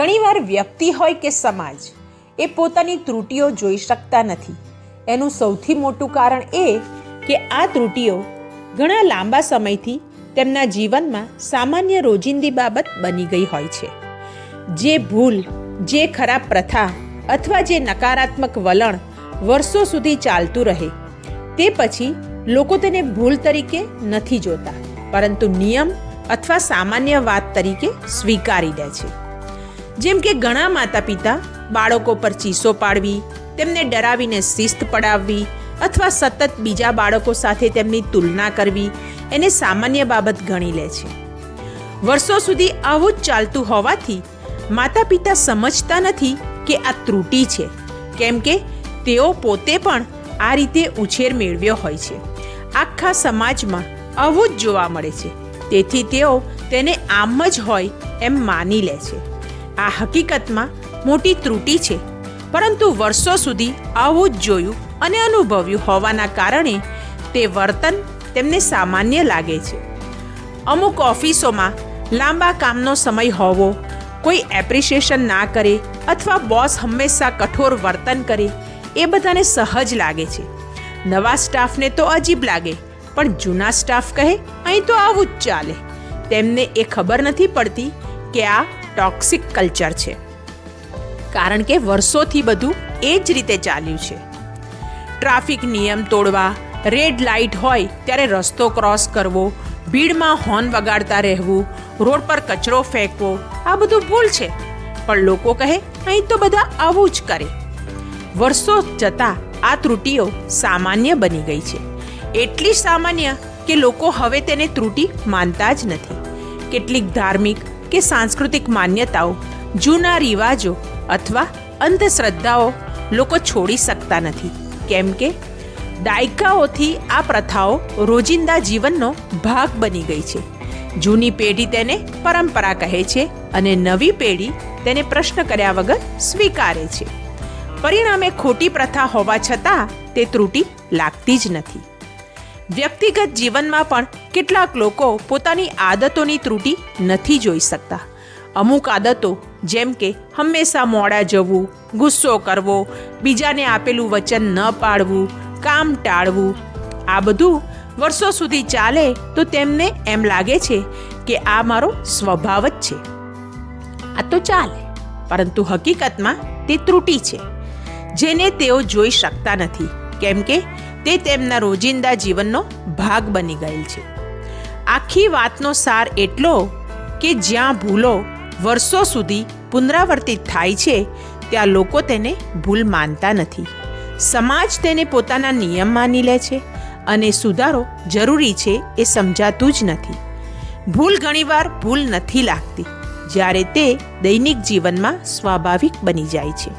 ઘણીવાર વ્યક્તિ હોય કે સમાજ એ પોતાની ત્રુટીઓ જોઈ શકતા નથી. એનું સૌથી મોટું કારણ એ કે આ ત્રુટીઓ ઘણા લાંબા સમયથી તેમના જીવનમાં સામાન્ય રોજિંદી બાબત બની ગઈ હોય છે. જે ભૂલ, જે ખરાબ પ્રથા અથવા જે નકારાત્મક વલણ વર્ષો સુધી ચાલતું રહે, તે પછી લોકો તેને ભૂલ તરીકે નથી જોતા, પરંતુ નિયમ અથવા સામાન્ય વાત તરીકે સ્વીકારી લે છે. જેમ કે ઘણા માતા પિતા બાળકો પર ચીસો પાડવી, તેમને ડરાવીને શિસ્ત પડાવવી અથવા સતત બીજા બાળકો સાથે તેમની તુલના કરવી, એને સામાન્ય બાબત ગણી લે છે. વર્ષો સુધી આવું જ ચાલતું હોવાથી માતા પિતા સમજતા નથી કે આ ત્રુટી છે, કેમ કે તેઓ પોતે પણ આ રીતે ઉછેર મેળવ્યો હોય છે. આખા સમાજમાં આવું જ જોવા મળે છે. તેથી તેઓ તેને આમ જ હોય એમ માની લે છે. આ હકીકતમાં મોટી ત્રુટિ છે. પરંતુ વર્ષો સુધી આવું જ જોયું અને અનુભવ્યું હોવાના કારણે તે વર્તન તેમને સામાન્ય લાગે છે. અમુક ઓફિસોમાં લાંબા કામનો સમય હોવો, કોઈ એપ્રિશિએશન ના કરે અથવા બોસ હંમેશા કઠોર વર્તન કરે, એ બધાને સહજ લાગે છે. નવા સ્ટાફને તો અજીબ લાગે, પણ જૂના સ્ટાફ કહે, અહીં તો આવું જ ચાલે. તેમને એ ખબર નથી પડતી કે આ ટોક્સિક કલ્ચર છે. કારણ કે વર્ષોથી બધું એ જ રીતે ચાલ્યું છે. ટ્રાફિક નિયમ તોડવા, રેડ લાઇટ હોય ત્યારે રસ્તો ક્રોસ કરવો, ભીડમાં હોર્ન વગાડતા રહેવું, રોડ પર કચરો ફેંકવો, આ બધું ભૂલ છે. પણ લોકો કહે, અહીં તો બધા આવું જ કરે. વર્ષો જતાં આ ત્રુટીઓ સામાન્ય બની ગઈ છે. એટલી સામાન્ય કે લોકો હવે તેને ત્રુટી માનતા જ નથી. કેટલીક ધાર્મિક કે સાંસ્કૃતિક માન્યતાઓ, જૂના રિવાજો અથવા અંધશ્રદ્ધાઓ લોકો છોડી શકતા નથી. કેમ કે દાયકાઓથી આ પ્રથાઓ રોજિંદા જીવનનો ભાગ બની ગઈ છે. જૂની પેઢી તેને પરંપરા કહે છે અને નવી પેઢી તેને પ્રશ્ન કર્યા વગર સ્વીકારે છે. પરિણામે ખોટી પ્રથા હોવા છતાં તે ત્રુટી લાગતી જ નથી. વ્યક્તિગત જીવનમાં પણ કેટલાક લોકો પોતાની આદતોની ત્રુટી નથી જોઈ શકતા. અમુક આદતો જેમ કે હંમેશા મોડા જવું, ગુસ્સો કરવો, બીજાને આપેલું વચન ન પાળવું, કામ ટાળવું, આ બધું વર્ષો સુધી ચાલે તો તેમને એમ લાગે છે કે આ મારો સ્વભાવ જ છે. આ તો ચાલે, પરંતુ હકીકતમાં તે ત્રુટી છે, જેને તેઓ જોઈ શકતા નથી. કેમ કે તે તેમના રોજિંદા જીવનનો ભાગ બની ગયેલ છે. આખી વાતનો સાર એટલો કે જ્યાં ભૂલો વર્ષો સુધી પુનરાવર્તિત થાય છે, ત્યાં લોકો તેને ભૂલ માનતા નથી. સમાજ તેને પોતાના નિયમ માની લે છે અને સુધારો જરૂરી છે એ સમજાતું જ નથી. ભૂલ ઘણીવાર ભૂલ નથી લાગતી, જ્યારે તે દૈનિક જીવનમાં સ્વાભાવિક બની જાય છે.